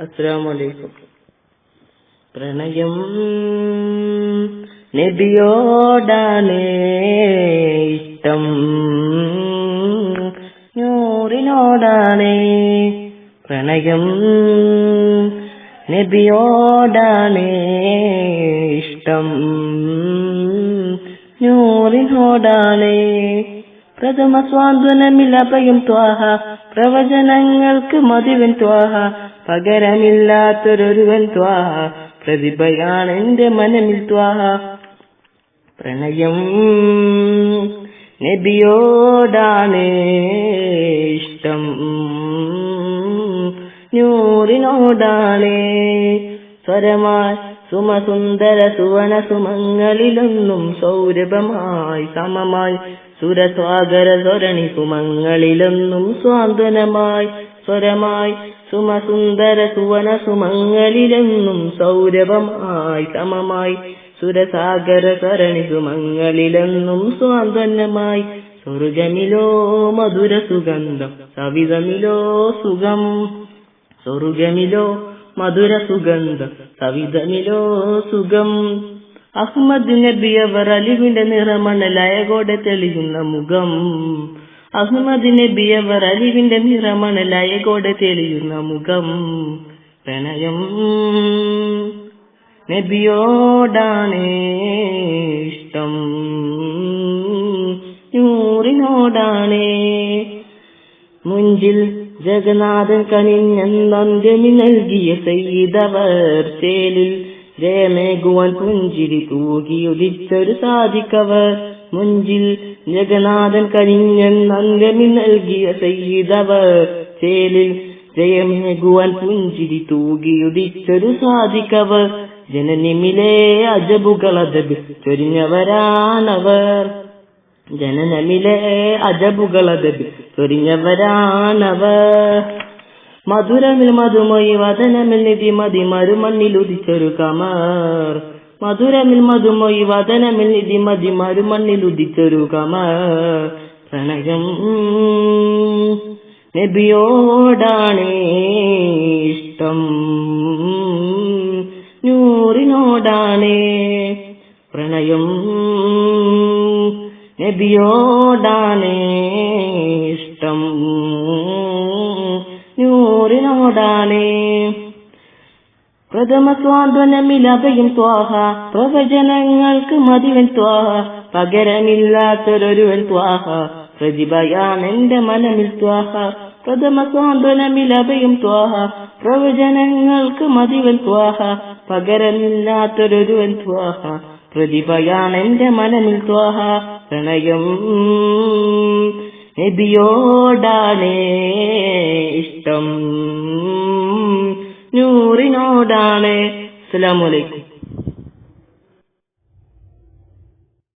അസ്സലാമലൈക്കും. പ്രണയം നബിയോടാണ് ഇഷ്ടം. നൂറിനോടാണ് പ്രണയം നബിയോടാണ് ഇഷ്ടം. നൂറിനോടാണ് പ്രഥമ സ്വാന്തനമില്ലഭയം ത്വാഹ പ്രവചനങ്ങൾക്ക് മതിവൻ ത്വാഹ പകരമില്ലാത്തൊരൊരുവൻ ത്വാഹ പ്രതിഭയാണ് എന്റെ മനമിൽ ത്വാഹ പ്രണയം നബിയോടാണ് ഇഷ്ടം. നൂറിനോടാണ് സ്വരമായി സുമസുന്ദര സുവന സുമങ്ങളിലൊന്നും സൗരഭമായി സമമായി സുരസ്വാഗര സ്വരണി സുമങ്ങളിലൊന്നും സ്വാന്തനമായി. സ്വരമായി സുമസുന്ദര സുവന സുമങ്ങളിലൊന്നും സൗരഭമായി സമമായി സുരസാഗര സരണി സുമങ്ങളിലെന്നും സ്വാന്തന്നമായി സ്വർഗമിലോ മധുര സുഗന്ധം സവിതമിലോ സുഖം. സ്വർഗമിലോ മധുര സുഗന്ധം സവിതമിലോ സുഖം. അഹമ്മദ് നബിയവർ അലിവിന്റെ നിറമണലയകോടെ തെളിയുന്ന മുഖം. അഹമ്മദ് ബിയവർ അലിവിന്റെ നിറമാണ് ലയകോടെ തെളിയുന്ന മുഖം. പ്രണയം നബിയോടാണ് ഇഷ്ടം. നൂറിനോടാണ് മുഞ്ചിൽ ജഗന്നാഥൻ കനിഞ്ഞന്ത്യമി നൽകിയ സയ്യിദവർ ചേലിൽ ജയമേകുവാൻ പുഞ്ചിരി തൂകിയുദിച്ചൊരു സാധിക്കവർ. മുഞ്ചിൽ ജഗന്നാഥൻ അംഗമി നൽകിയ സയ്യിദവർ. ചേലിൽ ജയമേകുവാൻ പുഞ്ചിരി തൂകിയുദിച്ചൊരു സാധിക്കവർ. ജനനിമിലെ അജബുകളതബ് ചൊരിഞ്ഞവരാണവർ ജനനമിലെ അജബുകളതബി ചൊരിഞ്ഞവരാണവർ മധുരമിൽ മധുമൊഴി വതനമിൽ നിധി മതി മരുമണ്ണിലുദിച്ചൊരു കമർ. മധുരമിൽ മധുമൊയി വതനമിൽ നിധി മതി മരുമണ്ണിൽ ഉദിച്ചൊരു കമർ പ്രണയം നബിയോടാണ് ഇഷ്ടം. നൂറിനോടാണ് പ്രണയം നബിയോടാണ് ഇഷ്ടം. നൂറിനോടാണ് പ്രഥമ സ്വാന്തനമില്ലാതെയും ത്വാഹ. പ്രവചനങ്ങൾക്ക് മതിവൻ ത്വാഹ. പകരമില്ലാത്തൊരൊരുവൻ ത്വാഹ. പ്രതിഭയാണെന്റെ മനമിൽ ത്വാഹ. പ്രഥമ സ്വാന്തനമില്ലാതെയും ത്വാഹ. പ്രവചനങ്ങൾക്ക് മതിവൻ ത്വാഹ. പകരമില്ലാത്തൊരൊരുവൻ ത്വാഹ. പ്രതിഭയാണെന്റെ മനമിൽ ത്വാഹ. പ്രണയം നബിയോടാണേ ഇഷ്ടം. നൂറിനോടാണ്. അസ്സലാമലൈക്കും